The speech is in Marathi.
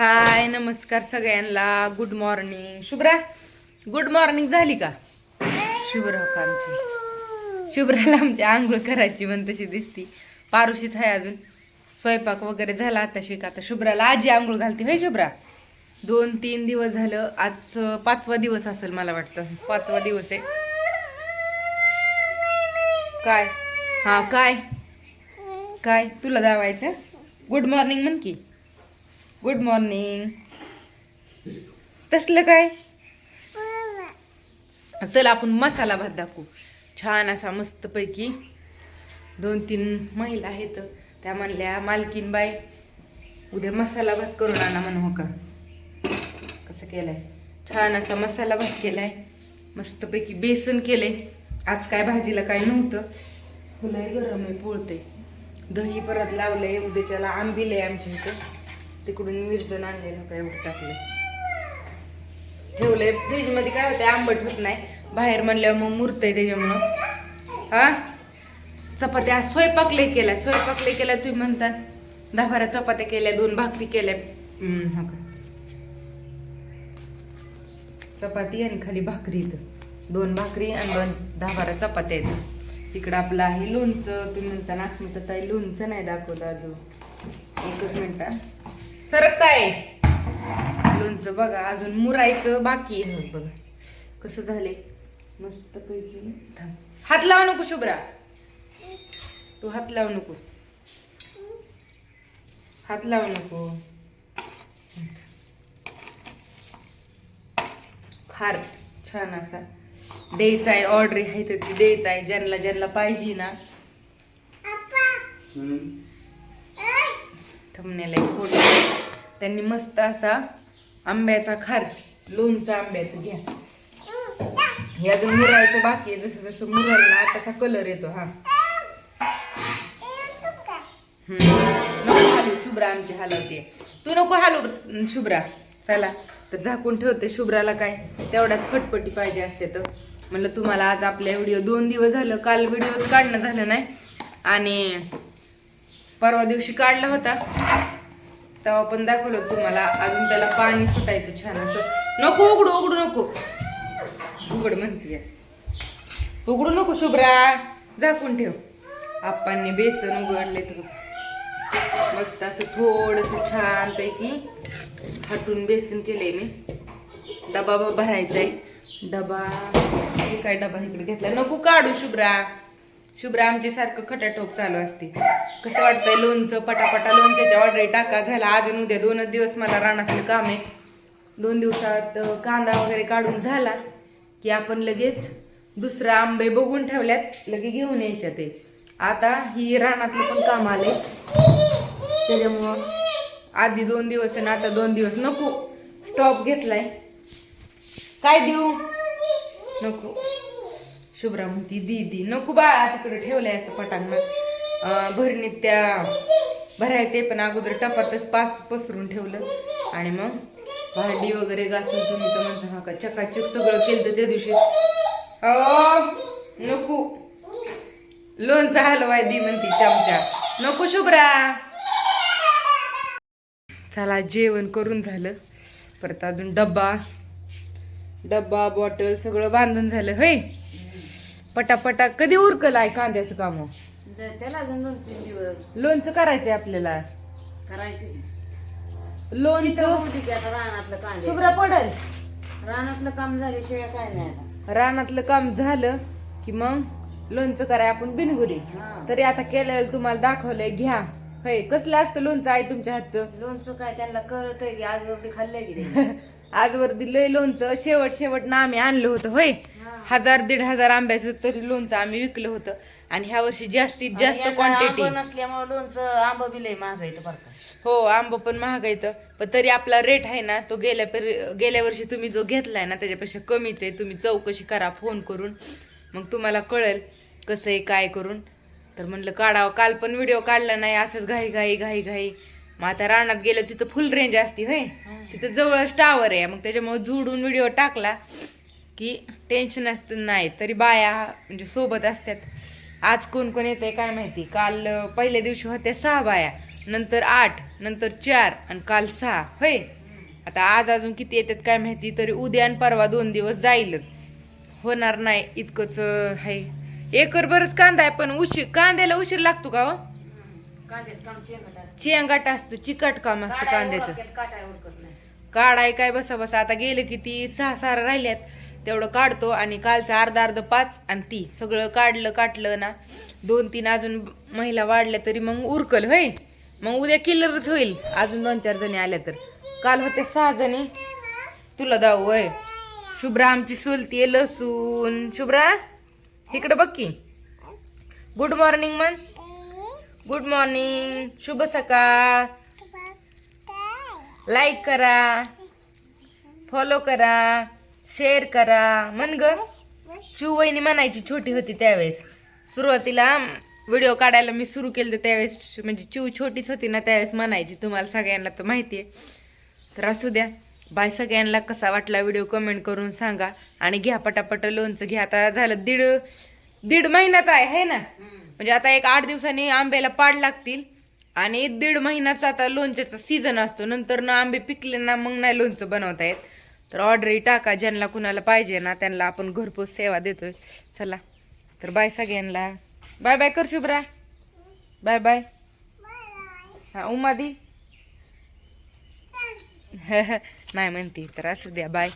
हाय नमस्कार सगळ्यांना. Good morning Shubhra good morning झाली का? शुभ्रा हो का आमची? शुभ्राला आमची आंघोळ करायची म्हण तशी दिसती. पारुशीच आहे अजून. स्वयंपाक वगैरे झाला आता शिक. आता शुभ्राला आजी आंघोळ घालते. होय शुभ्रा? दोन तीन दिवस झालं. आज पाचवा दिवस असेल मला वाटतं. पाचवा दिवस आहे. काय? हा काय? काय? तुला दावायचं? गुड मॉर्निंग म्हण की. गुड मॉर्निंग तसलं काय? चल आपण मसाला भात दाखवू. छान असा मस्तपैकी दोन तीन महिला आहेत. त्या म्हणल्या मालकीन बाय उद्या मसाला भात करून आणा म्हणू हो का? कसं केलंय? छान असा मसाला भात केलाय. मस्तपैकी बेसन केलंय. आज काय भाजीला काय नव्हतं. फुलंय गरम आहे पोळते दही परत लावलंय उद्याच्याला आंबिले आमच्या इथं. तिकडून मिरचण आणलेलं काय एवढं टाकलं. ठेवलंय. फ्रीजमध्ये काय होतंय आंबट होत नाही. बाहेर म्हणल्यावर मग मुरतंय त्याच्यामुळं. हा? चपात्या स्वयंपाक लय केला स्वयंपाक लय केला तुम्ही म्हणता. दहा बारा चपात्या केल्या दोन भाकरी केल्या. हा का. चपाती आणि खाली भाकरी इथं. दोन भाकरी आणि दोन दहा बारा चपात्या आहेत इकडं आपलं आहे लोणचं तुम्ही म्हणता नाचमित ताई लोणचं नाही दाखवलं अजून. एकच मिनटं हा. सरक काय लोणचं बघा अजून मुरायचं बाकी आहे. बघा कसं झाले मस्त पैकी थांब. हात लावू नको शुभ्रा. तू हात लावू नको. हात लावू नको. फार छान असा द्यायचा आहे ऑर्डर आहे तर ती द्यायचा आहे ज्यांना ज्यांना पाहिजे ना. थंबनेला एक फोटो त्यांनी मस्त असा आंब्याचा खार लोणचं आंब्याचं घ्या. हे अजून मुरायचं बाकी आहे जसं जसं मुरल तसा कलर येतो हा. हालू शुभ्रा आमची हलवते. तू नको हालू शुभ्रा. चला तर झाकून ठेवते शुभ्राला काय तेवढाच खटपटी पाहिजे असते तर. म्हणलं तुम्हाला आज आपल्या व्हिडिओ दोन दिवस झालं काल व्हिडिओच काढणं झालं नाही. आणि परवा दिवशी काढला होता. तेव्हा पण दाखवलं तुम्हाला. अजून त्याला पाणी सुटायचं छान असं. नको उघडू उघडू नको. उघड म्हणतीये. उघडू नको शुभ्रा. झाकून ठेव. आप्पांनी बेसन उघडले तर मस्त असं थोडस छान पैकी हटून बेसन केलंय मी. डबा भरायचा आहे डबा. हे काय डबा इकडे घेतला नको काढू शुभ्रा. शुभ्रा आमच्या सारखं खटाटोप चालू असते. कसं वाटतंय लोणचं पटापटा लोणच्याच्या ऑर्डर टाका झाला अजून उद्या दोनच दिवस मला रानातलं काम आहे. दोन दिवसात कांदा वगैरे काढून झाला की आपण लगेच दुसरा आंबे बघून ठेवल्यात लगे घेऊन यायच्या ते. आता ही रानातलं पण काम आले त्याच्यामुळं आधी दोन दिवस आणि आता दोन दिवस नको. स्टॉप घेतलाय. काय देऊ? नको. शुभ्रा म्हणती दीदी नको बाळा तिकडे ठेवलंय असं पटांना भरणीत त्या भरायचे पण अगोदर टपातच पास पसरून ठेवलं. आणि मग भांडी वगैरे घासून तुम्ही तर म्हणजे हा का चकाचक सगळं केलं तर त्या दिवशी. अहो, नको. लोणचा हलवाय दी म्हणती चमचा. नको शुभ्रा. चला जेवण करून झालं. परत अजून डब्बा डब्बा बॉटल सगळं बांधून झालं होय? पटापटा कधी उरकलाय आहे कांद्याचं काम? त्याला अजून दोन तीन दिवस. लोणचं करायचंय आपल्याला. करायचे लोणचं होती की आता रानातलं कांदे शुभ्रा पडल. रानातलं काम झाल्याशिवाय काय नाही आता. रानातलं काम झालं की मग लोणचं कराय आपण बिनगुरी. हा. तरी आता केलेलं तुम्हाला दाखवलंय घ्या. होय कसलं असतं लोणचं आहे तुमच्या हातचं? लोणचं काय त्यांना कळत की आजवरती खाल्लंय की नाही. आजवर दिलंय लोणचं. शेवट शेवट ना आम्ही आणलं होतं होय. हजार दीड हजार आंब्याचं तरी लोणचं आम्ही विकलं होतं. आणि ह्या वर्षी जास्तीत जास्त क्वांटिटी नसल्यामुळे लोणचं आंब बी लय महाग बरं का. हो आंब पण महाग येतं पण तरी आपला रेट आहे ना तो गेल्या पेर- गेल्या वर्षी तुम्ही जो घेतलाय ना त्याच्यापेक्षा कमीच आहे. तुम्ही चौकशी करा फोन करून. मग तुम्हाला कळेल कसं आहे काय करून. तर म्हणलं काढावं. काल पण व्हिडिओ काढला नाही असंच घाई घाई घाई घाई. मग आता रानात गेलं तिथं फुल रेंज असते होय. तिथं जवळच टावर आहे. मग त्याच्यामुळे जोडून व्हिडिओ टाकला. की टेन्शन असतं नाही तरी बाया म्हणजे सोबत असतात. आज कोण कोण येते काय माहिती? काल पहिल्या दिवशी होत्या सहा बाया. नंतर आठ नंतर चार आणि काल सहा. होय? आता आज अजून किती येतात काय माहिती? तरी उद्या आणि परवा दोन दिवस जाईलच. होणार नाही इतकंच आहे एकर बरंच कांदा आहे पण उशीर कांद्याला उशीर लागतो का हो? शेंगट असतं. चिकट काम असतं कांद्याचं. काढाय काय बसा बसा आता गेलं की ती सहा सहा राहिल्यात. तेवढं काढतो आणि कालचं अर्धा अर्ध पाच आणि ती. सगळं काढलं काटलं ना. दोन तीन अजून महिला वाढल्या तरी मग उरकल होय. मग उद्या किल्लरच होईल. अजून दोन चार जणी आल्या तर. काल होते सहा जणी. तुला जाऊ वय शुभ्रा आमची सुलती लसूण. शुभ्रा इकडं बघ की. गुड मॉर्निंग मन गुड मॉर्निंग शुभ सकाळ. लाईक करा. फॉलो करा. शेअर करा. मन ग वहिनी म्हणायची छोटी होती त्यावेळेस. सुरुवातीला व्हिडिओ काढायला मी सुरू केलं त्यावेळेस म्हणजे चिव छोटीच होती ना त्यावेळेस म्हणायची तुम्हाला सगळ्यांना तर माहिती आहे. तर असू द्या. बाय सगळ्यांना कसा वाटला व्हिडिओ कमेंट करून सांगा आणि घ्या पटापट लोणचं. घ्या आता झालं दीड दीड महिन्याचा आहे है ना? म्हणजे आता एक आठ दिवसांनी आंब्याला पाड लागतील आणि दीड महिन्याचा आता लोणच्याचा सीझन असतो. नंतर ना आंबे पिकले ना मग नाही लोणचं बनवता येत. तर ऑर्डरही टाका ज्यांना कुणाला पाहिजे ना त्यांना आपण घरपोच सेवा देतोय. चला तर बाय सगळ्यांना. बाय बाय कर शुभ्रा बाय बाय हा उमादी नाही म्हणते तर असू द्या बाय